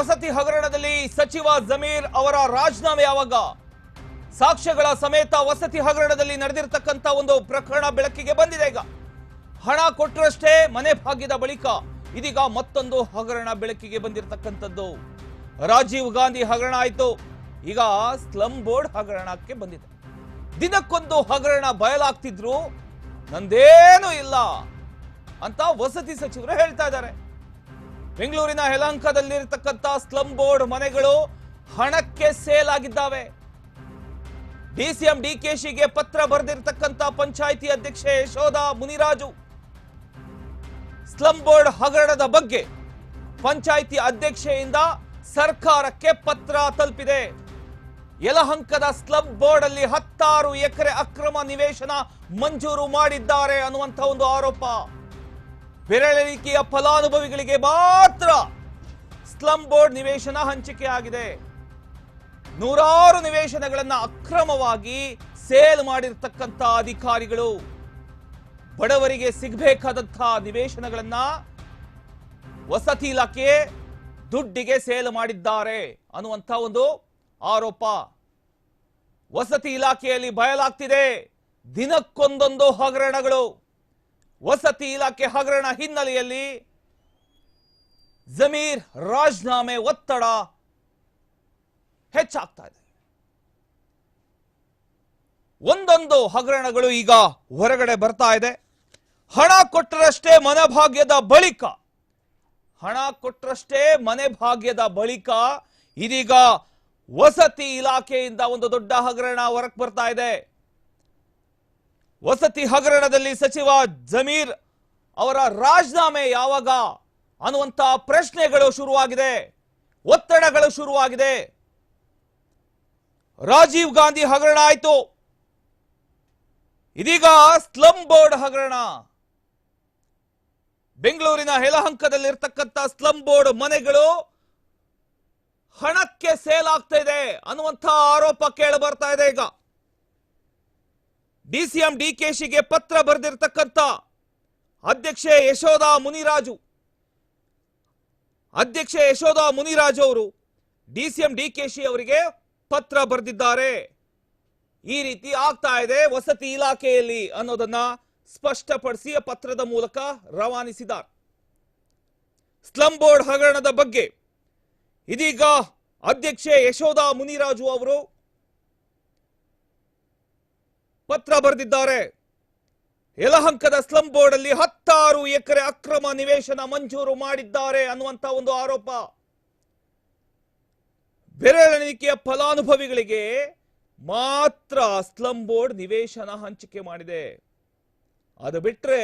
ವಸತಿ ಹಗರಣದಲ್ಲಿ ಸಚಿವ ಜಮೀರ್ ಅವರ ರಾಜೀನಾಮೆ ಯಾವಾಗ ಸಾಕ್ಷ್ಯಗಳ ಸಮೇತ ವಸತಿ ಹಗರಣದಲ್ಲಿ ನಡೆದಿರತಕ್ಕಂತ ಒಂದು ಪ್ರಕರಣ ಬೆಳಕಿಗೆ ಬಂದಿದೆ ಈಗ. ಹಣ ಕೊಟ್ಟರಷ್ಟೇ ಮನೆ ಭಾಗ್ಯದ ಬಳಿಕ ಇದೀಗ ಮತ್ತೊಂದು ಹಗರಣ ಬೆಳಕಿಗೆ ಬಂದಿರತಕ್ಕಂಥದ್ದು. ರಾಜೀವ್ ಗಾಂಧಿ ಹಗರಣ ಆಯಿತು. ಈಗ ಸ್ಲಂ ಬೋರ್ಡ್ ಹಗರಣಕ್ಕೆ ಬಂದಿದೆ. ದಿನಕ್ಕೊಂದು ಹಗರಣ ಬಯಲಾಗ್ತಿದ್ರು. ನಂದೇನೂ ಇಲ್ಲ ಅಂತ ವಸತಿ ಸಚಿವರು ಹೇಳ್ತಾ ಇದ್ದಾರೆ. ಬೆಂಗಳೂರಿನ ಯಲಹಂಕದಲ್ಲಿರತಕ್ಕಂಥ ಸ್ಲಂ ಬೋರ್ಡ್ ಮನೆಗಳು ಹಣಕ್ಕೆ ಸೇಲ್ ಆಗಿದ್ದಾವೆ. ಡಿಸಿಎಂ ಡಿಕೆಶಿಗೆ ಪತ್ರ ಬರೆದಿರತಕ್ಕಂಥ ಪಂಚಾಯಿತಿ ಅಧ್ಯಕ್ಷೆ ಯಶೋಧ ಮುನಿರಾಜು. ಸ್ಲಂ ಬೋರ್ಡ್ ಹಗರಣದ ಬಗ್ಗೆ ಪಂಚಾಯಿತಿ ಅಧ್ಯಕ್ಷೆಯಿಂದ ಸರ್ಕಾರಕ್ಕೆ ಪತ್ರ ತಲುಪಿದೆ. ಯಲಹಂಕದ ಸ್ಲಂ ಬೋರ್ಡ್ ಅಲ್ಲಿ ಹತ್ತಾರು ಎಕರೆ ಅಕ್ರಮ ನಿವೇಶನ ಮಂಜೂರು ಮಾಡಿದ್ದಾರೆ ಅನ್ನುವಂಥ ಒಂದು ಆರೋಪ. ಬೆರಳೆಣಿಕೆಯ ಫಲಾನುಭವಿಗಳಿಗೆ ಮಾತ್ರ ಸ್ಲಂ ಬೋರ್ಡ್ ನಿವೇಶನ ಹಂಚಿಕೆ ಆಗಿದೆ ನೂರಾರು ನಿವೇಶನಗಳನ್ನು ಅಕ್ರಮವಾಗಿ ಸೇಲ್ ಮಾಡಿರ್ತಕ್ಕಂಥ ಅಧಿಕಾರಿಗಳು ಬಡವರಿಗೆ ಸಿಗಬೇಕಾದಂತಹ ನಿವೇಶನಗಳನ್ನ ವಸತಿ ಇಲಾಖೆ ದುಡ್ಡಿಗೆ ಸೇಲ್ ಮಾಡಿದ್ದಾರೆ ಅನ್ನುವಂಥ ಒಂದು ಆರೋಪ. ವಸತಿ ಇಲಾಖೆಯಲ್ಲಿ ಬಯಲಾಗ್ತಿದೆ ದಿನಕ್ಕೊಂದೊಂದು ಹಗರಣಗಳು. ವಸತಿ ಇಲಾಖೆ ಹಗರಣ ಹಿನ್ನೆಲೆಯಲ್ಲಿ ಜಮೀರ್ ರಾಜೀನಾಮೆ ಒತ್ತಡ ಹೆಚ್ಚಾಗ್ತಾ ಇದೆ. ಒಂದೊಂದು ಹಗರಣಗಳು ಈಗ ಹೊರಗಡೆ ಬರ್ತಾ ಇದೆ. ಹಣ ಕೊಟ್ಟರಷ್ಟೇ ಮನಭಾಗ್ಯದ ಬಳಿಕ, ಹಣ ಕೊಟ್ಟರಷ್ಟೇ ಮನೆ ಭಾಗ್ಯದ ಬಳಿಕ ಇದೀಗ ವಸತಿ ಇಲಾಖೆಯಿಂದ ಒಂದು ದೊಡ್ಡ ಹಗರಣ ಹೊರಕ್ ಬರ್ತಾ ಇದೆ. ವಸತಿ ಹಗರಣದಲ್ಲಿ ಸಚಿವ ಜಮೀರ್ ಅವರ ರಾಜೀನಾಮೆ ಯಾವಾಗ ಅನ್ನುವಂತ ಪ್ರಶ್ನೆಗಳು ಶುರುವಾಗಿದೆ, ಒತ್ತಡಗಳು ಶುರುವಾಗಿದೆ. ರಾಜೀವ್ ಗಾಂಧಿ ಹಗರಣ ಆಯಿತು. ಇದೀಗ ಸ್ಲಂ ಬೋರ್ಡ್ ಹಗರಣ. ಬೆಂಗಳೂರಿನ ಹೆಲಹಂಕದಲ್ಲಿರ್ತಕ್ಕಂಥ ಸ್ಲಂ ಬೋರ್ಡ್ ಮನೆಗಳು ಹಣಕ್ಕೆ ಸೇಲ್ ಆಗ್ತಾ ಇದೆ ಅನ್ನುವಂಥ ಆರೋಪ ಕೇಳಿ ಬರ್ತಾ ಇದೆ ಈಗ. ಡಿಸಿಎಂ ಡಿಕೆಶಿಗೆ ಪತ್ರ ಬರೆದಿರ್ತಕ್ಕಂಥ ಅಧ್ಯಕ್ಷೆ ಯಶೋಧ ಮುನಿರಾಜು. ಅಧ್ಯಕ್ಷೆ ಯಶೋಧ ಮುನಿರಾಜು ಅವರು ಡಿಸಿಎಂ ಡಿಕೆಶಿ ಅವರಿಗೆ ಪತ್ರ ಬರೆದಿದ್ದಾರೆ. ಈ ರೀತಿ ಆಗ್ತಾ ಇದೆ ವಸತಿ ಇಲಾಖೆಯಲ್ಲಿ ಅನ್ನೋದನ್ನ ಸ್ಪಷ್ಟಪಡಿಸಿ ಪತ್ರದ ಮೂಲಕ ರವಾನಿಸಿದ್ದಾರೆ. ಸ್ಲಂ ಬೋರ್ಡ್ ಹಗರಣದ ಬಗ್ಗೆ ಇದೀಗ ಅಧ್ಯಕ್ಷೆ ಯಶೋಧ ಮುನಿರಾಜು ಅವರು ಪತ್ರ ಬರೆದಿದ್ದಾರೆ. ಯಲಹಂಕದ ಸ್ಲಂ ಬೋರ್ಡ್ ಅಲ್ಲಿ ಹತ್ತಾರು ಎಕರೆ ಅಕ್ರಮ ನಿವೇಶನ ಮಂಜೂರು ಮಾಡಿದ್ದಾರೆ ಅನ್ನುವಂತ ಒಂದು ಆರೋಪ. ಬೆರಳೆಣಿಕೆಯ ಫಲಾನುಭವಿಗಳಿಗೆ ಮಾತ್ರ ಸ್ಲಂ ಬೋರ್ಡ್ ನಿವೇಶನ ಹಂಚಿಕೆ ಮಾಡಿದೆ. ಅದು ಬಿಟ್ರೆ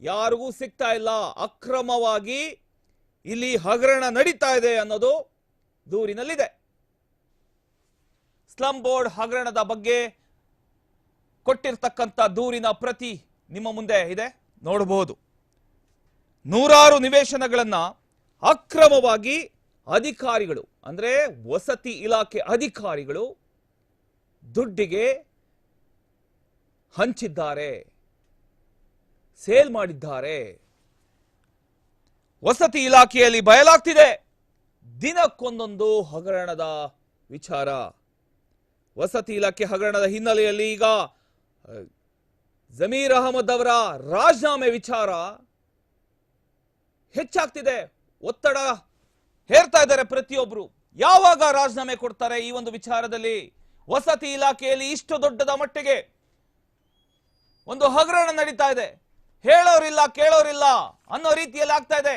ಯಾರಿಗೂ ಸಿಗ್ತಾ ಇಲ್ಲ. ಅಕ್ರಮವಾಗಿ ಇಲ್ಲಿ ಹಗರಣ ನಡೀತಾ ಇದೆ ಅನ್ನೋದು ದೂರಿನಲ್ಲಿದೆ. ಸ್ಲಂ ಬೋರ್ಡ್ ಹಗರಣದ ಬಗ್ಗೆ ಕೊಟ್ಟಿರ್ತಕ್ಕಂಥ ದೂರಿನ ಪ್ರತಿ ನಿಮ್ಮ ಮುಂದೆ ಇದೆ. ನೋಡಬಹುದು. ನೂರಾರು ನಿವೇಶನಗಳನ್ನ ಅಕ್ರಮವಾಗಿ ಅಧಿಕಾರಿಗಳು, ಅಂದ್ರೆ ವಸತಿ ಇಲಾಖೆ ಅಧಿಕಾರಿಗಳು ದುಡ್ಡಿಗೆ ಹಂಚಿದ್ದಾರೆ. ಸೇಲ್ ಮಾಡಿದ್ದಾರೆ. ವಸತಿ ಇಲಾಖೆಯಲ್ಲಿ ಬಯಲಾಗ್ತಿದೆ. ದಿನಕ್ಕೊಂದೊಂದು ಹಗರಣದ ವಿಚಾರ. ವಸತಿ ಇಲಾಖೆ ಹಗರಣದ ಹಿನ್ನೆಲೆಯಲ್ಲಿ ಈಗ ಜಮೀರ್ ಅಹಮದ್ ಅವರ ರಾಜೀನಾಮೆ ವಿಚಾರ ಹೆಚ್ಚಾಗ್ತಿದೆ. ಒತ್ತಡ ಹೇರ್ತಾ ಇದ್ದಾರೆ ಪ್ರತಿಯೊಬ್ರು. ಯಾವಾಗ ರಾಜೀನಾಮೆ ಕೊಡ್ತಾರೆ ಈ ಒಂದು ವಿಚಾರದಲ್ಲಿ? ವಸತಿ ಇಲಾಖೆಯಲ್ಲಿ ಇಷ್ಟು ದೊಡ್ಡದ ಮಟ್ಟಿಗೆ ಒಂದು ಹಗರಣ ನಡೀತಾ ಇದೆ. ಹೇಳೋರಿಲ್ಲ, ಕೇಳೋರಿಲ್ಲ ಅನ್ನೋ ರೀತಿಯಲ್ಲಿ ಆಗ್ತಾ ಇದೆ.